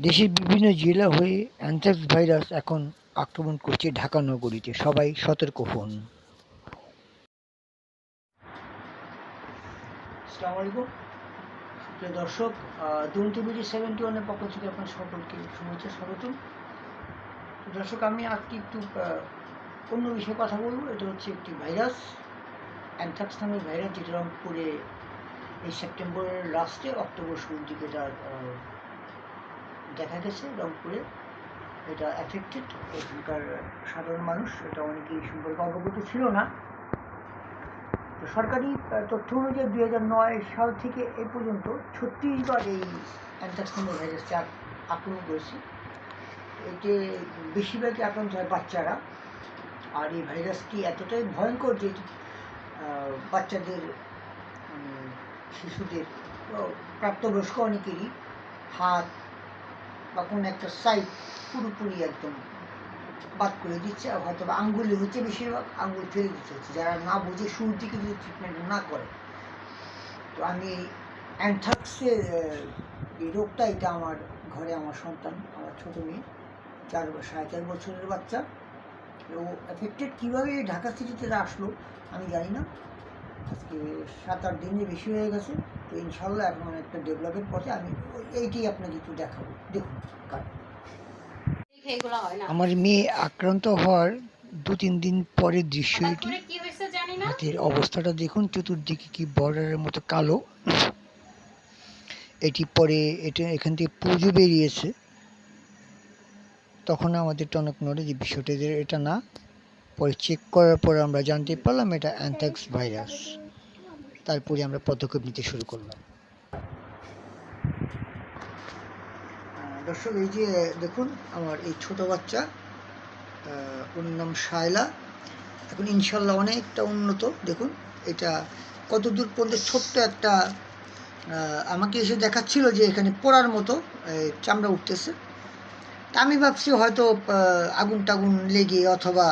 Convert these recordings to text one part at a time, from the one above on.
দেশের বিভিন্ন জেলা হয়ে অ্যানথ্রাক্স ভাইরাস এখন আক্রমণ করছে ঢাকা নগরীতে। সবাই সতর্ক হন। সুপ্রিয় দর্শক দুর্নীতি সেভেন্টি ওয়ানের পক্ষ থেকে আপনার সকলকে শুভেচ্ছা স্বাগতম। দর্শক আমি আজকে একটু অন্য বিষয়ে কথা বলব। এটা হচ্ছে একটি ভাইরাস অ্যানথ্রাক্স নামের ভাইরাস যেটা রংপুরে এই সেপ্টেম্বরের লাস্টে অক্টোবর শুরুর দিকে আহ, দেখা গেছে রংপুরে। এটা অ্যাফেক্টেড এখানকার সাধারণ মানুষ, এটা অনেকেই সম্পর্কে অবগত ছিল না। তো সরকারি তথ্য অনুযায়ী দুই হাজার নয় সাল থেকে এ পর্যন্ত ছত্রিশ বার এই অ্যানথ্রাক্স নামের ভাইরাসটি আক্রমণ করেছে। এতে বেশিরভাগই আক্রান্ত হয় বাচ্চারা। আর এই ভাইরাসটি এতটাই ভয়ঙ্কর যে বাচ্চাদের শিশুদের, প্রাপ্তবয়স্ক অনেকেরই হাত বা কোনো একটা সাইড পুরোপুরি একদম বাদ করে দিচ্ছে, আর হয়তো বা আঙ্গুলি হচ্ছে বেশিরভাগ আঙ্গুল ফেলে দিতে হচ্ছে। যারা না বুঝে শুরু থেকে যদি ট্রিটমেন্ট না করে। তো আমি অ্যানথ্রাক্সের এই রোগটা, এটা আমার ঘরে আমার সন্তান, আমার ছোটো মেয়ে, চার সাড়ে চার বছরের বাচ্চা। ও এফেক্টেড কীভাবে ঢাকা সিটিতে আসলো, আমি জানি না। আজকে সাত আট দিনের বেশি হয়ে গেছে। ইনশাল্লাহ এখন অনেকটা ডেভেলপের পথে আমি এইটাই আপনাকে একটু দেখাবো। দেখুন কাট দেখে এগুলো হয় না। আমার মেয়ে আক্রান্ত হওয়ার দু তিন দিন পরের দৃশ্য এটি। তারপরে কি হয়েছে জানি না। হাতের অবস্থাটা দেখুন চতুর্দিকে কি বর্ডারের মতো কালো। এটি পরে এটা এখান থেকে পুজো বেরিয়েছে। তখন আমাদের টনক নড়ে যে বিষয়টা যে এটা না। পরে চেক করার পর আমরা জানতে পারলাম এটা অ্যানথ্রাক্স ভাইরাস তারপরে আমরা পদক্ষেপ নিতে শুরু করলাম। দর্শক, এই যে, দেখুন, আমার এই ছোট বাচ্চা ওর নাম শায়লা। এখন ইনশাল্লাহ অনেকটা উন্নত, দেখুন, এটা কত দূর পর্যন্ত ছোট্ট একটা আমাকে এসে দেখাচ্ছিল যে এখানে পোড়ার মতো চামড়া উঠতেছে। তা আমি ভাবছি হয়তো আগুন টাগুন লেগে অথবা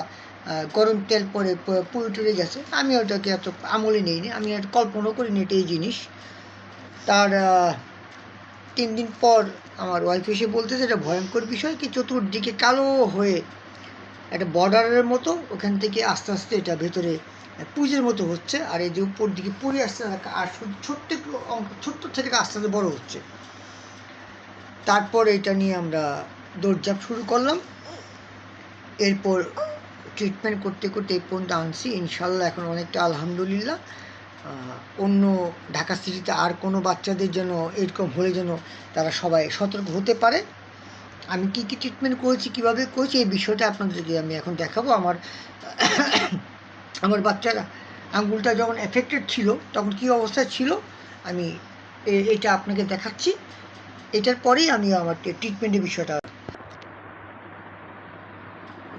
গরম তেল পরে প- পুড়ে টুড়ে গেছে। আমি ওটাকে এত আমলে নিইনি। আমি আর কল্পনা করিনি এটা এই জিনিস। তার তিন দিন পর আমার ওয়াইফ এসে বলতেছে, এটা ভয়ঙ্কর বিষয় কি চতুর্দিকে কালো হয়ে একটা বর্ডারের মতো ওখান থেকে আস্তে আস্তে এটা ভেতরে পুজের মতো হচ্ছে। আর এই যে উপর দিকে পুড়ে আসছে, আর ছোট্ট একটু ছোট্ট থেকে আস্তে আস্তে বড় হচ্ছে। তারপর এটা নিয়ে আমরা দৌড়ঝাঁপ শুরু করলাম। এরপর ট্রিটমেন্ট করতে করতে এই পর্যন্ত আনছি। ইনশাল্লাহ এখন অনেকটা আলহামদুলিল্লাহ। অন্য ঢাকা সিটিতে আর কোনো বাচ্চাদের যেন এরকম হলে যেন তারা সবাই সতর্ক হতে পারে। আমি কি কি ট্রিটমেন্ট করেছি, কীভাবে করেছি, এই বিষয়টা আপনাদেরকে আমি এখন দেখাবো। আমার আমার বাচ্চারা আঙ্গুলটা যখন এফেক্টেড ছিল, তখন কি অবস্থায় ছিল? আমি এটা আপনাকে দেখাচ্ছি। এটার পরেই আমি আমার ট্রিটমেন্টের বিষয়টা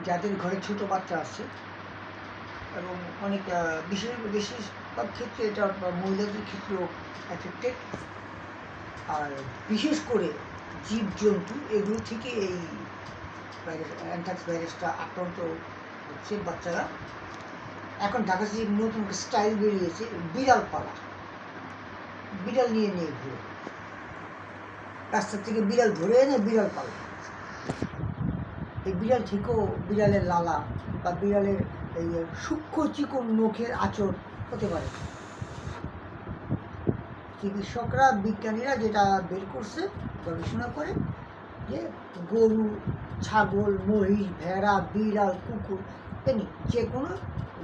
যাদের ঘরে ছোট বাচ্চা আছে, এবং অনেক বিশেষ, বেশিরভাগ ক্ষেত্রে এটা মহিলাদের ক্ষেত্রেও এফেক্টেড আর বিশেষ করে জীবজন্তু, এগুলো থেকে এই ভাইরাস অ্যানথ্রাক্স ভাইরাসটা আক্রান্ত হচ্ছে বাচ্চারা। এখন ঢাকা সিটির নতুন স্টাইল বেরিয়েছে, বিড়াল পালা। বিড়াল নিয়ে নিয়ে ঘুরে। রাস্তা থেকে বিড়াল ধরে এনে বিড়াল পালা এই বিড়াল থেকেও বিড়ালের লালা বা বিড়ালের এই সূক্ষ্ম চিকন নখের আচর হতে পারে। চিকিৎসকরা, বিজ্ঞানীরা যেটা বের করছে, গবেষণা করে যে গরু, ছাগল, মহিষ, ভেড়া, বিড়াল, কুকুর, এমনি যে কোনো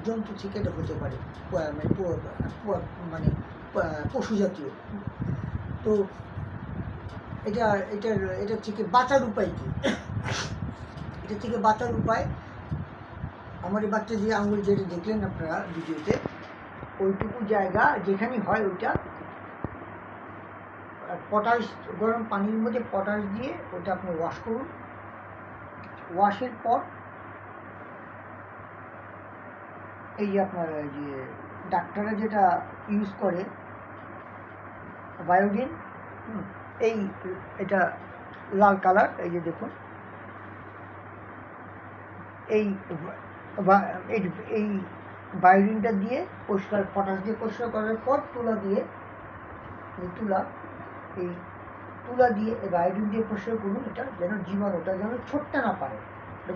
জন্তু থেকে এটা হতে পারে মানে মানে পশু জাতীয় তো এটা এটার এটা থেকে বাঁচার উপায় কি? এটা থেকে বাঁচার উপায়। আমার এই বাচ্চা যে আঙুল যেটা দেখলেন আপনারা ভিডিওতে, ওইটুকু জায়গা যেখানে হয় ওইটা পটাশ, গরম পানির মধ্যে পটাশ দিয়ে ওটা আপনি ওয়াশ করুন। ওয়াশের পর এই যে আপনার যে ডাক্তাররা যেটা ইউজ করে বায়োডিন এই এটা লাল কালার এই যে দেখুন। এই এই বায়োডিনটা দিয়ে পরিষ্কার পটাশ দিয়ে পরিষ্কার করার পর তুলা দিয়ে এই তুলা এই তুলা দিয়ে বা আয়োডিন দিয়ে পরিষ্কার করুন, এটা যেন জীবাণুটা যেন ছড়তে না পারে।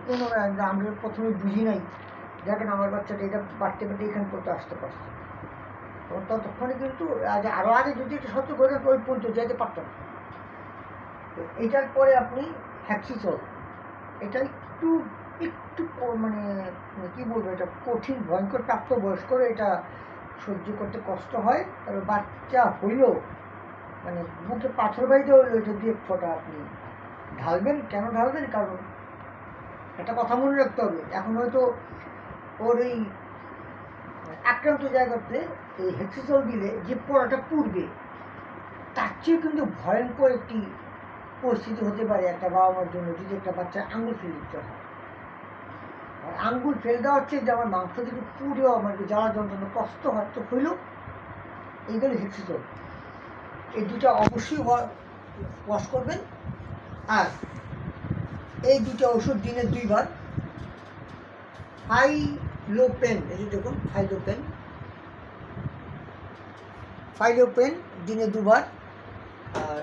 কোনো আমরা প্রথমে বুঝি নাই। দেখেন আমার বাচ্চাটা এটা বাড়তে বাড়তে এখান পর্যন্ত আসতে পারছে। ততক্ষণে কিন্তু আরও আগে যদি এটা সত্য করে, ওই পর্যন্ত যেতে পারতো না। এটার পরে আপনি হ্যাক্সিসল এটা একটু একটু মানে মানে কি বলব এটা, কঠিন, ভয়ঙ্কর প্রাপ্ত বয়স্করা এটা সহ্য করতে কষ্ট হয়। তবে বাচ্চা হইলেও মানে বুকে পাথর বাইতে হইলেও এটা দিয়ে ফোটা আপনি ঢালবেন। কেন ঢালবেন? কারণ একটা কথা মনে রাখতে হবে, এখন হয়তো ওর এই আক্রান্ত জায়গাতে এই হেক্সিসল দিলে যে পোড়াটা পুড়বে, তার চেয়ে কিন্তু ভয়ঙ্কর একটি পরিস্থিতি হতে পারে একটা বাবা মার জন্য যদি একটা বাচ্চা আঙুল ফেলে দিতে হয়। আঙ্গুল ফেলে দেওয়া হচ্ছে যে আমার মাংস থেকে পুড়েও আমার জ্বালা যন্ত্রণা কষ্ট হয় তো হইলেও এইগুলো হেক্সিসল এই দুটা অবশ্যই ওয়াশ করবেন। আর এই দুটো ওষুধ দিনে দুইবার। হাই লো পেন এই যে দেখুন হাই লো পেন ফাইলো পেন দিনে দুবার। আর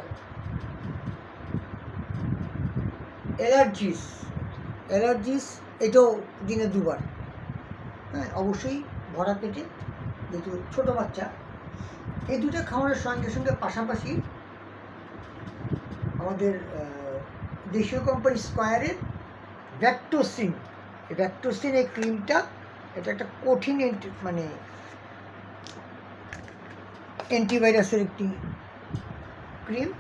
অ্যালার্জিস অ্যালার্জিস এটাও দিনে দুবার। হ্যাঁ অবশ্যই ভরা পেটে, যেহেতু ছোটো বাচ্চা। এই দুটো খাওয়ানোর সঙ্গে সঙ্গে পাশাপাশি আমাদের দেশীয় কোম্পানি স্কোয়ারের ভ্যাক্টোসিন ভ্যাক্টোসিন এই ক্রিমটা, এটা একটা কঠিন মানে অ্যান্টিভাইরাসের একটি ক্রিম।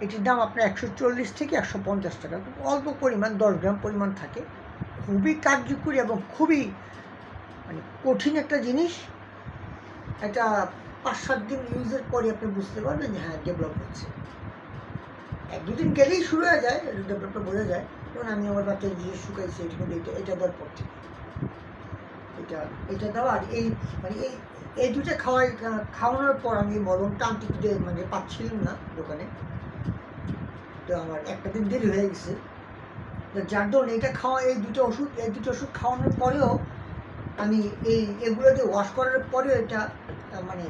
এটির দাম আপনার একশো চল্লিশ থেকে একশো পঞ্চাশ টাকা। খুব অল্প পরিমাণ, দশ গ্রাম পরিমাণ থাকে। খুবই কার্যকরী এবং খুবই মানে কঠিন একটা জিনিস। এটা পাঁচ সাত দিন ইউজের পরে আপনি বুঝতে পারবেন যে হ্যাঁ ডেভেলপ হচ্ছে। এক দুদিন গেলেই শুরু হয়ে যায় ডেভেলপটা বোঝা যায়। যেমন আমি আমার বাচ্চা জিনিস শুকাইছি এটা কিন্তু এটা এটা দেওয়ার পর থেকে। এটা এটা দেওয়া আর এই মানে এই এই দুটো খাওয়াই, খাওয়ানোর পর আমি মলমটা আনতে মানে পাচ্ছিলাম না দোকানে। তো আমার একটা দিন দেরি হয়ে গেছে। যার দরুন এটা খাওয়া, এই দুটো ওষুধ, এই দুটো ওষুধ খাওয়ানোর পরেও আমি এই এগুলো দিয়ে ওয়াশ করার পরেও এটা মানে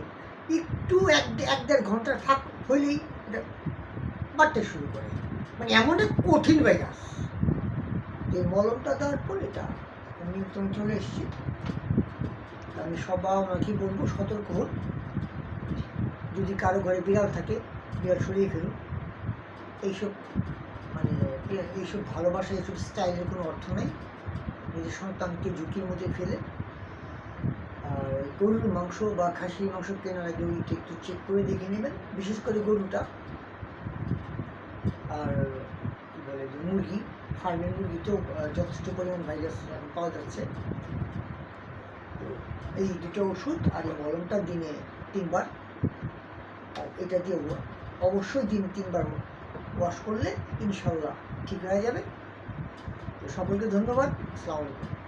একটু এক এক দেড় ঘণ্টার ফাঁক হইলেই এটা বাড়তে শুরু করে। মানে এমন এক কঠিন ভাইরাস এই মলমটা দেওয়ার পর এটা নিয়ন্ত্রণ চলে এসছে। আমি সব বাবা মাকে বলব, সতর্ক হন। যদি কারও ঘরে বিড়াল থাকে, বিড়াল সরিয়ে ফেলুন। এইসব বিড়াল- এইসব ভালোবাসা, এইসব স্টাইলের কোনো অর্থ নেই। নিজের সন্তানকে ঝুঁকির মধ্যে ফেলে। আর গরুর মাংস বা খাসির মাংস কেনার আগে ওইটা একটু চেক করে দেখে নেবেন, বিশেষ করে গরুটা। আর কি বলে যে মুরগি, ফার্মের মুরগিতেও যথেষ্ট পরিমাণ ভাইরাস পাওয়া যাচ্ছে। এই দুটো ওষুধ আর এই মলমটা দিনে তিনবার। আর এটা দিয়ে অবশ্যই দিন তিনবার ওয়াশ করলে ইনশাল্লাহ ঠিক হয়ে যাবে। তো সকলকে ধন্যবাদ। আসসালামু আলাইকুম।